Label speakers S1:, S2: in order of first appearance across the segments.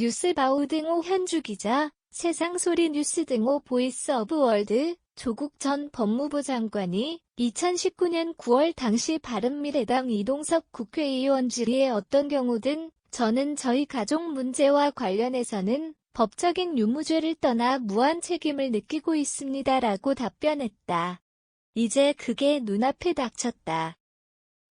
S1: 뉴스바우 등호 현주 기자, 세상소리 뉴스 등호 보이스 오브 월드, 조국 전 법무부 장관이 2019년 9월 당시 바른미래당 이동섭 국회의원 질의에 어떤 경우든 저는 저희 가족 문제와 관련해서는 법적인 유무죄를 떠나 무한 책임을 느끼고 있습니다라고 답변했다. 이제 그게 눈앞에 닥쳤다.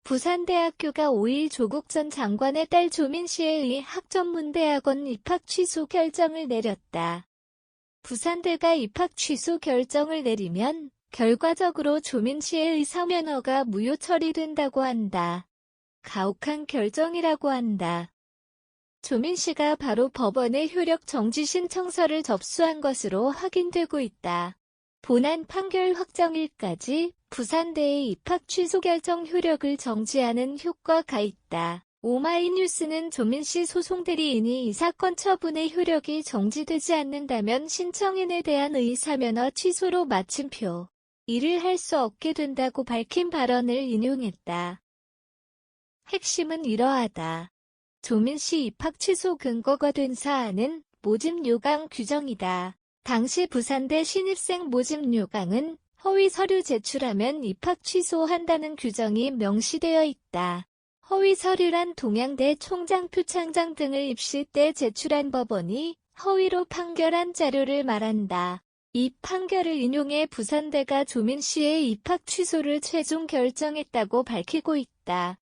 S1: 부산대학교가 5일 조국 전 장관의 딸 조민 씨에 의해 학전문대학원 입학 취소 결정을 내렸다. 부산대가 입학 취소 결정을 내리면 결과적으로 조민 씨의 의사면허가 무효 처리된다고 한다. 가혹한 결정이라고 한다. 조민 씨가 바로 법원에 효력 정지 신청서를 접수한 것으로 확인되고 있다. 본안 판결 확정일까지 부산대의 입학 취소 결정 효력을 정지하는 효과가 있다. 오마이뉴스는 조민 씨 소송 대리인이 이 사건 처분의 효력이 정지되지 않는다면 신청인에 대한 의사면허 취소로 마침표. 일을 할 수 없게 된다고 밝힌 발언을 인용했다. 핵심은 이러하다. 조민 씨 입학 취소 근거가 된 사안은 모집 요강 규정이다. 당시 부산대 신입생 모집 요강은 허위 서류 제출하면 입학 취소한다는 규정이 명시되어 있다. 허위 서류란 동양대 총장 표창장 등을 입시 때 제출한 법원이 허위로 판결한 자료를 말한다. 이 판결을 인용해 부산대가 조민 씨의 입학 취소를 최종 결정했다고 밝히고 있다.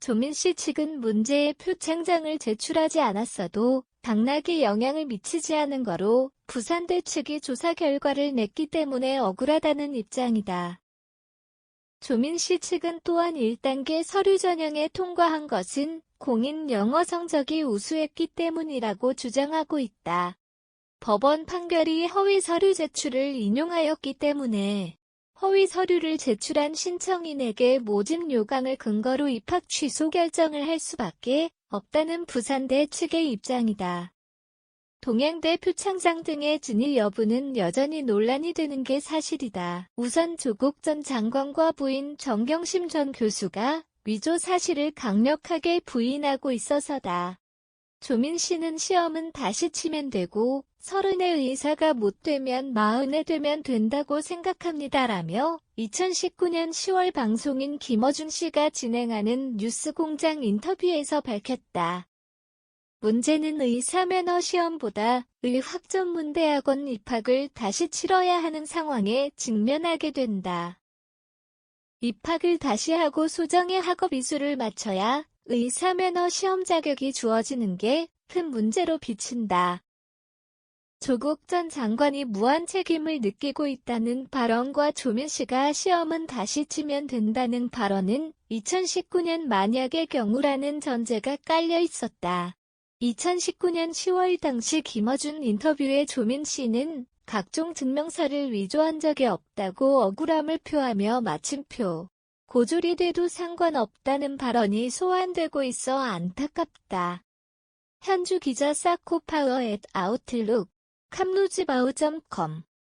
S1: 조민 씨 측은 문제의 표창장을 제출하지 않았어도 당락에 영향을 미치지 않은 거로 부산대 측이 조사 결과를 냈기 때문에 억울하다는 입장이다. 조민 씨 측은 또한 1단계 서류 전형에 통과한 것은 공인 영어 성적이 우수했기 때문이라고 주장하고 있다. 법원 판결이 허위 서류 제출을 인용하였기 때문에 허위 서류를 제출한 신청인에게 모집 요강을 근거로 입학 취소 결정을 할 수밖에 없다는 부산대 측의 입장이다. 동양대 표창장 등의 진위 여부는 여전히 논란이 되는 게 사실이다. 우선 조국 전 장관과 부인 정경심 전 교수가 위조 사실을 강력하게 부인하고 있어서다. 조민 씨는 시험은 다시 치면 되고 서른의 의사가 못 되면 마흔에 되면 된다고 생각합니다라며 2019년 10월 방송인 김어준 씨가 진행하는 뉴스공장 인터뷰에서 밝혔다. 문제는 의사 면허 시험보다 의학전문대학원 입학을 다시 치러야 하는 상황에 직면하게 된다. 입학을 다시 하고 소정의 학업 이수를 마쳐야 의사 면허 시험 자격이 주어지는 게 큰 문제로 비친다. 조국 전 장관이 무한 책임을 느끼고 있다는 발언과 조민 씨가 시험은 다시 치면 된다는 발언은 2019년 만약의 경우라는 전제가 깔려 있었다. 2019년 10월 당시 김어준 인터뷰에 조민 씨는 각종 증명서를 위조한 적이 없다고 억울함을 표하며 마침표. 고졸이 돼도 상관없다는 발언이 소환되고 있어 안타깝다. 현주 기자 사코파워 앳 아웃룩 캄루지바우.com